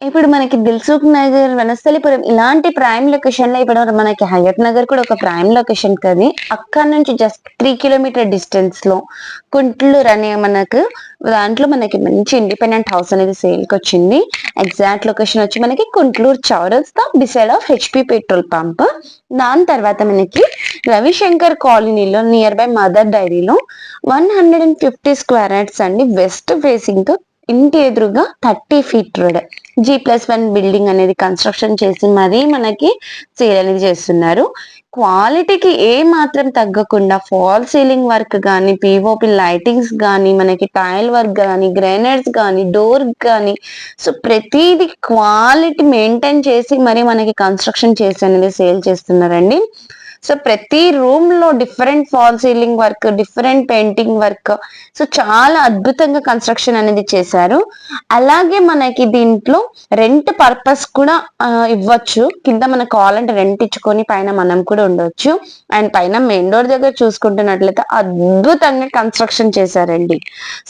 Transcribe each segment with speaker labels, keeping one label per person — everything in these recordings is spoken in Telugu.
Speaker 1: ఇప్పుడు మనకి దిల్సుఖ్ నగర్ వనస్థలిపురం ఇలాంటి ప్రైమ్ లొకేషన్లో ఇప్పుడు మనకి హయత్ నగర్ కూడా ఒక ప్రైమ్ లొకేషన్ కది. అక్కడ నుంచి జస్ట్ త్రీ కిలోమీటర్ డిస్టెన్స్లో కుంట్లూరు అనే మనకు దాంట్లో మనకి మంచి ఇండిపెండెంట్ హౌస్ అనేది సేల్కి వచ్చింది. ఎగ్జాక్ట్ లొకేషన్ వచ్చి మనకి కుంట్లూరు చౌరస్తా beside of HP petrol pump దాని తర్వాత మనకి రవిశంకర్ కాలనీలో నియర్ బై మదర్ డైరీలో one hundred and fifty square yards అండి వెస్ట్ ఫేసింగ్తో ఇంటి ఎదురుగా thirty feet road. G plus one building అనేది కన్స్ట్రక్షన్ చేసి మరీ మనకి సేల్ అనేది చేస్తున్నారు. క్వాలిటీకి ఏ మాత్రం తగ్గకుండా ఫాల్ సీలింగ్ వర్క్ కానీ పిఓపి లైటింగ్స్ కానీ మనకి టైల్ వర్క్ కానీ గ్రైనర్స్ కానీ డోర్ కానీ సో ప్రతిది క్వాలిటీ మెయింటైన్ చేసి మరి మనకి కన్స్ట్రక్షన్ చేసి అనేది సేల్ చేస్తున్నారండి. సో ప్రతి రూమ్లో different fall ceiling work different painting work so చాలా అద్భుతంగా కన్స్ట్రక్షన్ అనేది చేశారు. అలాగే మనకి దీంట్లో రెంట్ పర్పస్ కూడా ఇవ్వచ్చు. కింద మనకు కావాలంటే రెంట్ ఇచ్చుకొని పైన మనం కూడా ఉండొచ్చు. అండ్ పైన మెయిన్ డోర్ దగ్గర చూసుకుంటున్నట్లయితే అద్భుతంగా కన్స్ట్రక్షన్ చేశారండి.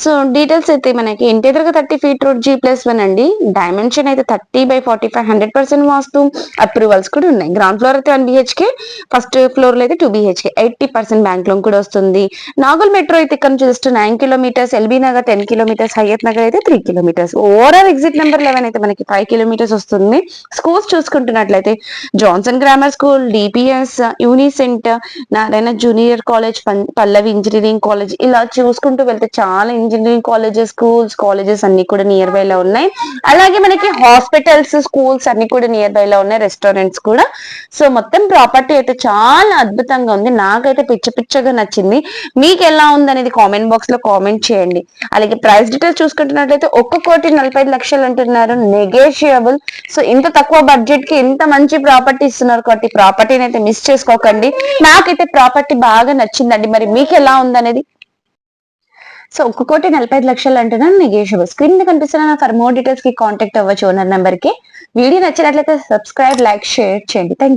Speaker 1: సో డీటెయిల్స్ అయితే మనకి ఇంటి దగ్గర thirty feet road G plus one అండి. డైమెన్షన్ అయితే thirty by forty five hundred percent vastu. Approvals కూడా ఉన్నాయి. గ్రౌండ్ ఫ్లోర్ అయితే వన్ బిహెచ్కే ఫస్ట్ ఫ్లోర్లో అయితే two BHK eighty percent bank loan కూడా వస్తుంది. నాగల్ మెట్రో అయితే ఇక్కడ నుంచి just nine kilometres LB Nagar ten kilometres Hayath Nagar అయితే three kilometres overall exit number eleven అయితే మనకి ఫైవ్ కిలోమీటర్స్ వస్తుంది. Schools చూసుకుంటున్నట్లయితే Johnson grammar school DPS Unicent Narayana junior college Pallavi engineering college ఇలా చూసుకుంటూ వెళ్తే చాలా ఇంజనీరింగ్ కాలేజెస్ స్కూల్స్ కాలేజెస్ అన్ని కూడా నియర్ బై లో ఉన్నాయి. అలాగే మనకి హాస్పిటల్స్ స్కూల్స్ అన్ని కూడా నియర్ బై లో ఉన్నాయి రెస్టారెంట్స్ కూడా. సో మొత్తం ప్రాపర్టీ అయితే చాలా చాలా అద్భుతంగా ఉంది. నాకైతే పిచ్చ పిచ్చగా నచ్చింది. మీకు ఎలా ఉంది అనేది కామెంట్ బాక్స్లో కామెంట్ చేయండి. అలాగే ప్రైస్ డీటెయిల్స్ చూసుకుంటున్నట్లయితే ఒక్క కోటి నలభై ఐదు లక్షలు అంటున్నారు. నెగోషియబుల్ సో ఇంత తక్కువ బడ్జెట్కి ఇంత మంచి ప్రాపర్టీ ఇస్తున్నారు కాబట్టి ప్రాపర్టీని అయితే మిస్ చేసుకోకండి. నాకైతే ప్రాపర్టీ బాగా నచ్చిందండి. మరి మీకు ఎలా ఉందనేది? సో ఒక్క కోటి నలభై ఐదు లక్షలు అంటున్నాను నెగేషియబుల్ స్క్రీన్ మీద కనిపిస్తున్న ఫర్ మోర్ డీటెయిల్స్కి కాంటాక్ట్ అవ్వచ్చు ఓనర్ నెంబర్కి. వీడియో నచ్చినట్లయితే సబ్స్క్రైబ్ లైక్ షేర్ చేయండి. థ్యాంక్